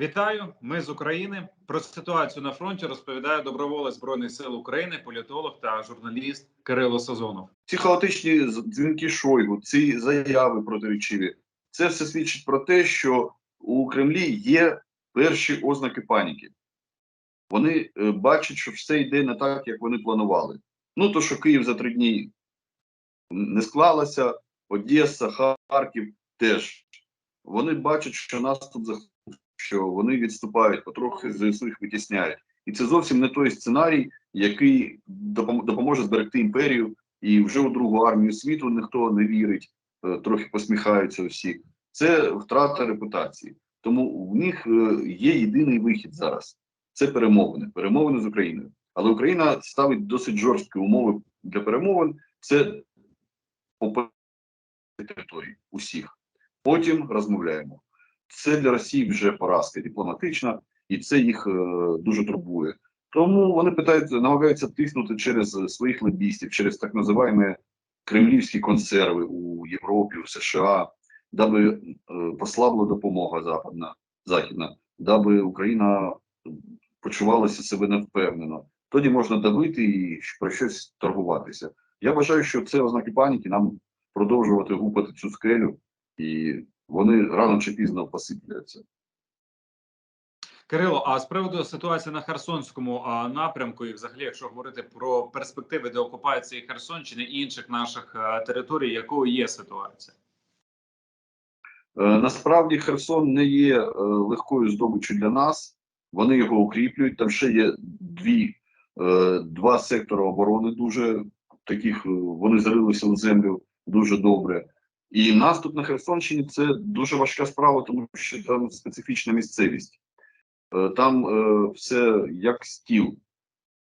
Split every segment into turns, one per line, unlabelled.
Вітаю, ми з України. Про ситуацію на фронті розповідає доброволець збройних сил України, політолог та журналіст Кирило Сазонов.
ці хаотичні дзвінки Шойгу, ці заяви протирічиві, це все свідчить про те, що у Кремлі є перші ознаки паніки. Вони е, бачать, що все йде не так, як вони планували. Ну то, що Київ за три дні не склалося, Одеса, Харків теж. Вони бачать, що наступ захопив, що вони відступають, потрохи ЗСУ їх витісняють. І це зовсім не той сценарій, який допоможе зберегти імперію і вже у другу армію світу ніхто не вірить, е, трохи посміхаються всі. Це втрата репутації. Тому в них е, є єдиний вихід зараз: це перемовини, перемовини з Україною. Але Україна ставить досить жорсткі умови для перемовин. Це по території усіх. Потім розмовляємо. Це для Росії вже поразка дипломатична, і це їх е, дуже турбує. Тому вони питаються, намагаються тиснути через своїх лобістів, через так називаємо кремлівські консерви у Європі, у США, даби е, послабла допомога западна, західна, даби Україна почувалася себе невпевнено. Тоді можна давити і про щось торгуватися. Я вважаю, що це ознаки паніки. Нам продовжувати гупати цю скелю, і вони рано чи пізно посипляться.
Кирило, а з приводу ситуації на Херсонському а, напрямку, і взагалі, якщо говорити про перспективи деокупації Херсонщини і інших наших е, територій, якою є ситуація?
Е, Насправді Херсон не є е, легкою здобиччю для нас. Вони його укріплюють. Там ще є дві, е, два сектори оборони. Дуже таких е, вони зрилися у землю дуже добре. І наступ на Херсонщині це дуже важка справа, тому що там специфічна місцевість. Е, Там е, все як стіл.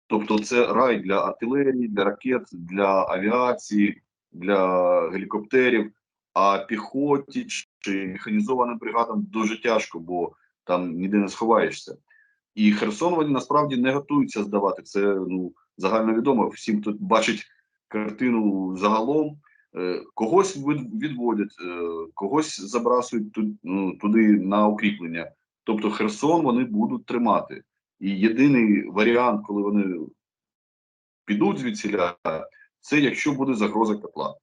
Тобто, це рай для артилерії, для ракет, для авіації, для гелікоптерів. А піхоті чи механізованим бригадам дуже тяжко, бо там ніде не сховаєшся. І Херсон вони насправді не готуються здавати. Це ну загально відомо. Всім тут бачить картину загалом. Е, когось відводять, е, когось забрасують ну, туди на укріплення. Тобто Херсон вони будуть тримати. І єдиний варіант, коли вони підуть звідсіля, це якщо буде загроза котла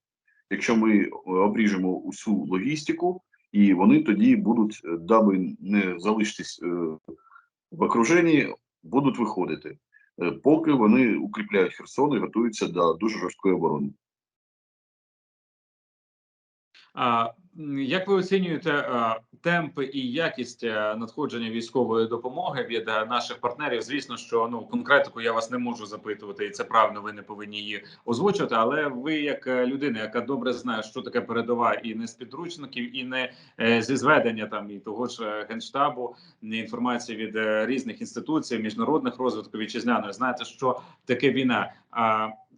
якщо ми е, обріжемо усю логістику, і вони тоді будуть, даби не залишитись в окруженні, будуть виходити, поки вони укріпляють Херсон і готуються до дуже жорсткої оборони.
Як ви оцінюєте е, темпи і якість е, надходження військової допомоги від е, наших партнерів? Звісно, що ну конкретику я вас не можу запитувати, і це правильно, ви не повинні її озвучувати. Але ви, як людина, яка добре знає, що таке передова, і не з підручників, і не зі зведення там і того ж генштабу, не інформації від різних інституцій, міжнародних розвитку вітчизняної, знаєте, що таке війна.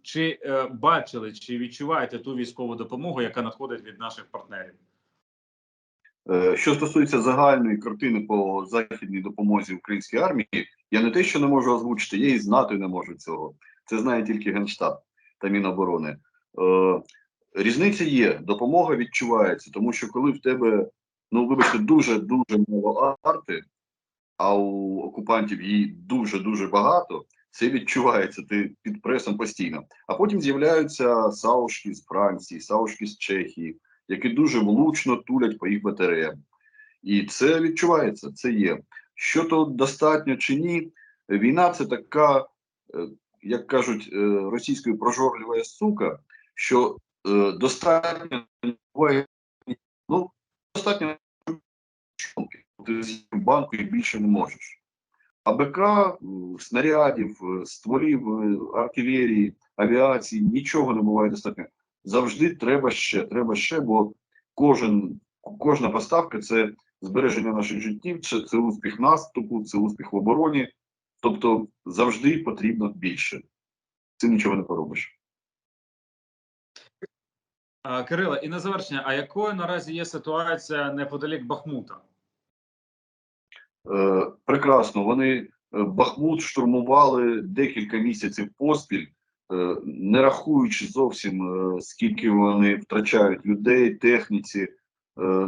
Чи е, бачили, чи відчуваєте ту військову допомогу, яка надходить від наших партнерів?
Е, Що стосується загальної картини по західній допомозі українській армії, я не те, що не можу озвучити, я і знати не можу цього. Це знає тільки Генштаб та Міноборони. Е, різниця є, допомога відчувається, тому що коли в тебе, ну вибачте, дуже дуже мало арти, а у окупантів її дуже дуже багато. Це відчувається, ти під пресом постійно. А потім з'являються саушки з Франції, саушки з Чехії, які дуже влучно тулять по їх батареям. І це відчувається, це є. Що то достатньо чи ні, війна це така, е, як кажуть, е, російською прожорлива сука, що е, достатньо ну, достатньо ти з банку і більше не можеш. А БК, е, снарядів, е, стволів е, артилерії, авіації, нічого не буває достатньо. Завжди треба ще, треба ще, бо кожен, кожна поставка це збереження наших життів, це, це успіх наступу, це успіх в обороні. Тобто завжди потрібно більше. Цим нічого не поробиш.
Кирило, і на завершення, а якою наразі є ситуація неподалік Бахмута?
Е, прекрасно. Вони е, Бахмут штурмували декілька місяців поспіль, е, не рахуючи зовсім скільки вони втрачають людей, техніці.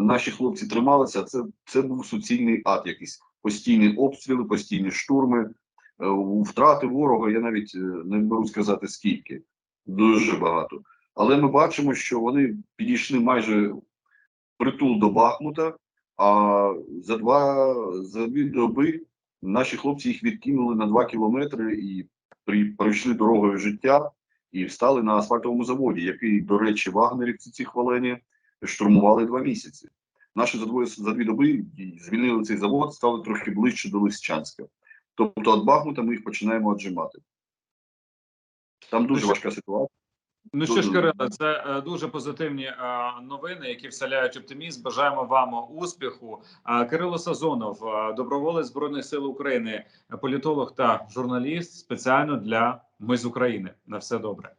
Наші хлопці трималися. Це, це був суцільний ад якийсь. постійні обстріли, постійні штурми. Втрати ворога я навіть не беру сказати скільки, дуже багато. Але ми бачимо, що вони підійшли майже притул до Бахмута, а за два за дві доби наші хлопці їх відкинули на два кілометри і при, пройшли дорогою життя і встали на асфальтовому заводі, який, до речі, вагнерівці ці хвалені штурмували два місяці. Наші за двоє за дві доби звільнили цей завод, стали трохи ближче до Лисичанська. Тобто від Бахмута ми їх починаємо віджимати. Там дуже важка ситуація.
Ну що ж, Кирило, це е, дуже позитивні е, новини, які вселяють оптимізм. Бажаємо вам успіху. Е, Кирило Сазонов, доброволець збройних сил України, політолог та журналіст спеціально для Ми з України. На все добре.